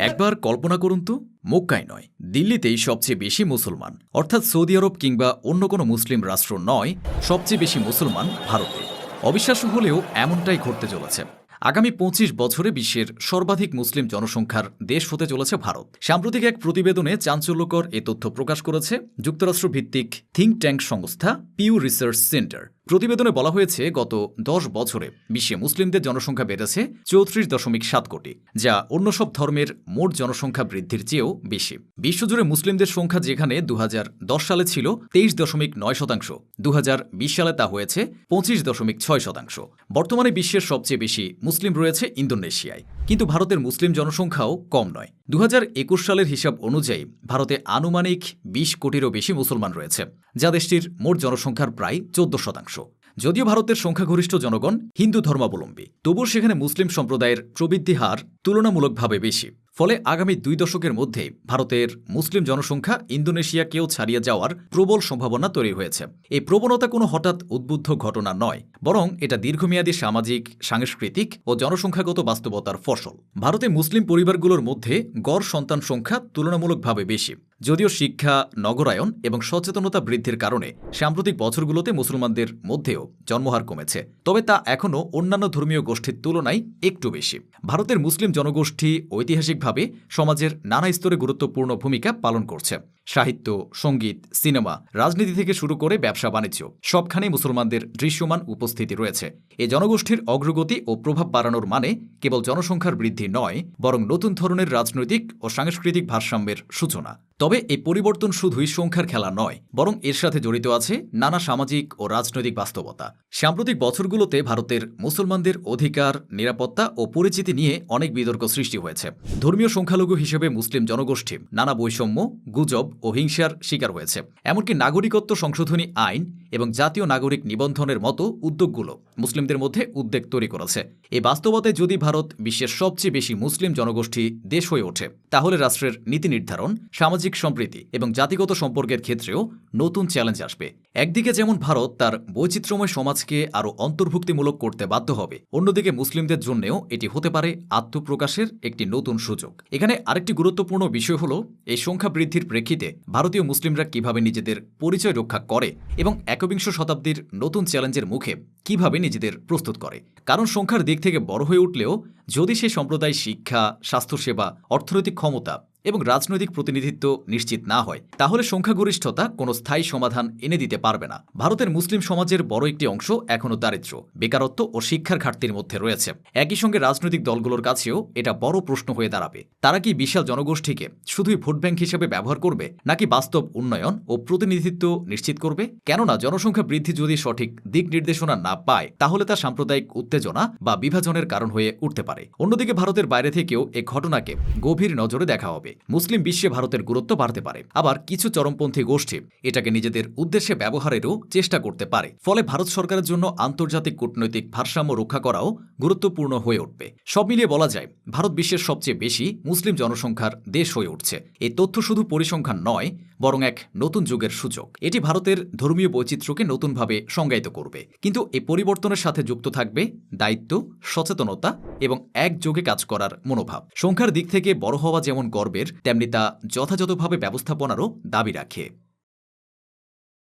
একবার কল্পনা করুন তো, মক্কায় নয়, দিল্লিতেই সবচেয়ে বেশি মুসলমান। অর্থাৎ সৌদি আরব কিংবা অন্য কোনো মুসলিম রাষ্ট্র নয়, সবচেয়ে বেশি মুসলমান ভারতে। অবিশ্বাস্য হলেও এমনটাই ঘটতে চলেছে। আগামী পঁচিশ বছরে বিশ্বের সর্বাধিক মুসলিম জনসংখ্যার দেশ হতে চলেছে ভারত। সাম্প্রতিক এক প্রতিবেদনে চাঞ্চল্যকর এ তথ্য প্রকাশ করেছে যুক্তরাষ্ট্র ভিত্তিক থিঙ্ক ট্যাঙ্ক সংস্থা পিউ রিসার্চ সেন্টার। প্রতিবেদনে বলা হয়েছে, গত দশ বছরে বিশ্বে মুসলিমদের জনসংখ্যা বেড়েছে চৌত্রিশ দশমিক সাত কোটি, যা অন্য সব ধর্মের মোট জনসংখ্যা বৃদ্ধির চেয়েও বেশি। বিশ্বজুড়ে মুসলিমদের সংখ্যা যেখানে দু হাজার দশ সালে ছিল তেইশ দশমিক নয় শতাংশ দু হাজার বিশ সালে তা হয়েছে পঁচিশ দশমিক ছয় শতাংশ। বর্তমানে বিশ্বের সবচেয়ে বেশি মুসলিম রয়েছে ইন্দোনেশিয়ায়। কিন্তু ভারতের মুসলিম জনসংখ্যাও কম নয়। দু সালের হিসাব অনুযায়ী ভারতে আনুমানিক বিশ কোটিরও বেশি মুসলমান রয়েছে, যা দেশটির মোট জনসংখ্যার প্রায় চোদ্দ শতাংশ। যদিও ভারতের সংখ্যাগরিষ্ঠ জনগণ হিন্দু ধর্মাবলম্বী, তবুও সেখানে মুসলিম সম্প্রদায়ের প্রবৃদ্ধি হার তুলনামূলকভাবে বেশি। ফলে আগামী দুই দশকের মধ্যে ভারতের মুসলিম জনসংখ্যা ইন্দোনেশিয়াকেও ছাড়িয়ে যাওয়ার প্রবল সম্ভাবনা তৈরি হয়েছে। এই প্রবণতা কোনো হঠাৎ উদ্বুদ্ধ ঘটনা নয়, বরং এটা দীর্ঘমেয়াদী সামাজিক, সাংস্কৃতিক ও জনসংখ্যাগত বাস্তবতার ফসল। ভারতে মুসলিম পরিবারগুলোর মধ্যে গড় সন্তান সংখ্যা তুলনামূলকভাবে বেশি। যদিও শিক্ষা, নগরায়ন এবং সচেতনতা বৃদ্ধির কারণে সাম্প্রতিক বছরগুলোতে মুসলমানদের মধ্যেও জন্মহার কমেছে। তবে তা এখনও অন্যান্য ধর্মীয় গোষ্ঠীর তুলনায় একটু বেশি। ভারতের মুসলিম জনগোষ্ঠী ঐতিহাসিকভাবে সমাজের নানা স্তরে গুরুত্বপূর্ণ ভূমিকা পালন করছে। সাহিত্য, সংগীত, সিনেমা, রাজনীতি থেকে শুরু করে ব্যবসা, বাণিজ্য, সবখানেই মুসলমানদের দৃশ্যমান উপস্থিতি রয়েছে। এ জনগোষ্ঠীর অগ্রগতি ও প্রভাব বাড়ানোর মানে কেবল জনসংখ্যার বৃদ্ধি নয়, বরং নতুন ধরনের রাজনৈতিক ও সাংস্কৃতিক ভারসাম্যের সূচনা। তবে এই পরিবর্তন শুধুই সংখ্যার খেলা নয়, বরং এর সাথে জড়িত আছে নানা সামাজিক ও রাজনৈতিক বাস্তবতা। সাম্প্রতিক বছরগুলোতে ভারতের মুসলমানদের অধিকার, নিরাপত্তা ও পরিচিতি নিয়ে অনেক বিতর্ক সৃষ্টি হয়েছে। ধর্মীয় সংখ্যালঘু হিসেবে মুসলিম জনগোষ্ঠী নানা বৈষম্য, গুজব ও হিংসার শিকার হয়েছে। এমনকি নাগরিকত্ব সংশোধনী আইন এবং জাতীয় নাগরিক নিবন্ধনের মতো উদ্যোগগুলো মুসলিমদের মধ্যে উদ্বেগ তৈরি করেছে। এই বাস্তবতায় যদি ভারত বিশ্বের সবচেয়ে বেশি মুসলিম জনগোষ্ঠী দেশ হয়ে ওঠে, তাহলে রাষ্ট্রের নীতি নির্ধারণ, সামাজিক সম্প্রীতি এবং জাতিগত সম্পর্কের ক্ষেত্রেও নতুন চ্যালেঞ্জ আসবে। একদিকে যেমন ভারত তার বৈচিত্র্যময় সমাজকে আরও অন্তর্ভুক্তিমূলক করতে বাধ্য হবে, অন্যদিকে মুসলিমদের জন্যও এটি হতে পারে আত্মপ্রকাশের একটি নতুন সুযোগ। এখানে আরেকটি গুরুত্বপূর্ণ বিষয় হল, এই সংখ্যা বৃদ্ধির প্রেক্ষিতে ভারতীয় মুসলিমরা কীভাবে নিজেদের পরিচয় রক্ষা করে এবং একবিংশ শতাব্দীর নতুন চ্যালেঞ্জের মুখে কীভাবে নিজেদের প্রস্তুত করে। কারণ সংখ্যার দিক থেকে বড় হয়ে উঠলেও যদি সে সম্প্রদায় শিক্ষা, স্বাস্থ্যসেবা, অর্থনৈতিক ক্ষমতা এবং রাজনৈতিক প্রতিনিধিত্ব নিশ্চিত না হয়, তাহলে সংখ্যাগরিষ্ঠতা কোনো স্থায়ী সমাধান এনে দিতে পারবে না। ভারতের মুসলিম সমাজের বড় একটি অংশ এখনও দারিদ্র্য, বেকারত্ব ও শিক্ষার ঘাটতির মধ্যে রয়েছে। একই সঙ্গে রাজনৈতিক দলগুলোর কাছেও এটা বড় প্রশ্ন হয়ে দাঁড়াবে। তারা কি বিশাল জনগোষ্ঠীকে শুধুই ভোট ব্যাংক হিসেবে ব্যবহার করবে, নাকি বাস্তব উন্নয়ন ও প্রতিনিধিত্ব নিশ্চিত করবে? কেননা জনসংখ্যা বৃদ্ধি যদি সঠিক দিক নির্দেশনা না পায়, তাহলে তা সাম্প্রদায়িক উত্তেজনা বা বিভাজনের কারণ হয়ে উঠতে পারে। অন্যদিকে ভারতের বাইরে থেকেও এ ঘটনাকে গভীর নজরে দেখা হবে। মুসলিম বিশ্বে ভারতের গুরুত্ব বাড়তে পারে, আবার কিছু চরমপন্থী গোষ্ঠী এটাকে নিজেদের উদ্দেশ্যে ব্যবহারেরও চেষ্টা করতে পারে। ফলে ভারত সরকারের জন্য আন্তর্জাতিক কূটনৈতিক ভারসাম্য রক্ষা করাও গুরুত্বপূর্ণ হয়ে উঠবে। সব মিলিয়ে বলা যায়, ভারত বিশ্বের সবচেয়ে বেশি মুসলিম জনসংখ্যার দেশ হয়ে উঠছে। এই তথ্য শুধু পরিসংখ্যান নয় বরং এক নতুন যুগের সূচক এটি ভারতের ধর্মীয় বৈচিত্র্যকে নতুনভাবে সংজ্ঞায়িত করবে। কিন্তু এ পরিবর্তনের সাথে যুক্ত থাকবে দায়িত্ব, সচেতনতা এবং একযোগে কাজ করার মনোভাব। সংখ্যার দিক থেকে বড় হওয়া যেমন গর্বের, তেমনি তা যথাযথভাবে ব্যবস্থাপনারও দাবি রাখে।